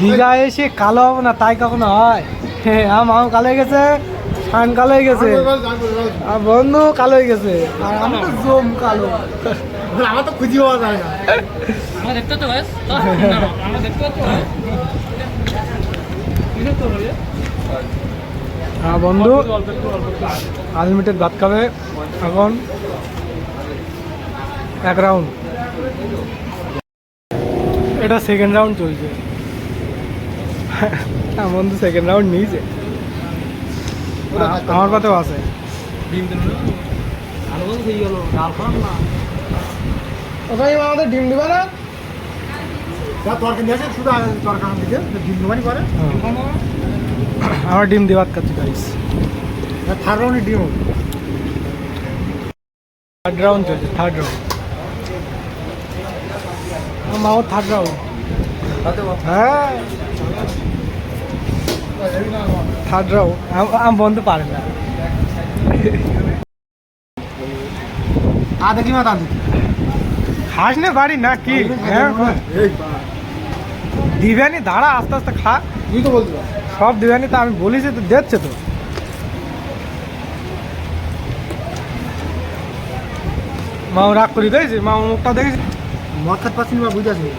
দীঘা এসে কালো হব না তাই কখনো হয়? হ্যাঁ আমার মাও কালো হয়ে গেছে শান কালো হয়ে গেছে। আর বন্ধু কালো হয়ে গেছে। আর আমি তো জম কালো। আমার তো খুঁজি পাওয়া যায় না। দেখতে তো ব্যাস আমরা দেখতে তো হ্যাঁ বন্ধু আনলিমিটেড ভাত খাবে। এখন এক রাউন্ড এটা সেকেন্ড রাউন্ড চলছে। হ্যাঁ বন্ধু সেকেন্ড রাউন্ড নিয়েছে। আমার কথাও আছে। হয়ে ওখানে আমাদের ডিম দিবে না? আমার ডিম ভাত খাচ্ছি গাইস থার্ড রাউন্ডে ডিম থার্ড রাউন্ড চলছে থার্ড রাউন্ড মাও থার্ড রাউন্ড হ্যাঁ। থার্ড রাউন্ড আমি বন্ধু পারে না আ দেখি মা তা দেখি খাস না বাড়ি না কি হ্যাঁ দিবানি দাঁড়া আস্তে আস্তে খা তুই তো বলতে সব দিবানি তো আমি বলেছি তো দেখছে তো মাও রাগ করি দেখেছি মামু মুখটা দেখেছি মদ খাত পাচ্ছি বা বুঝে আসবি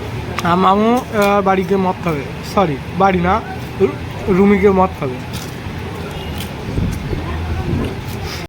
আর মামু আহ, বাড়ি গিয়ে মদ খাবে সরি বাড়ি না রুমে গিয়ে মদ খাবে।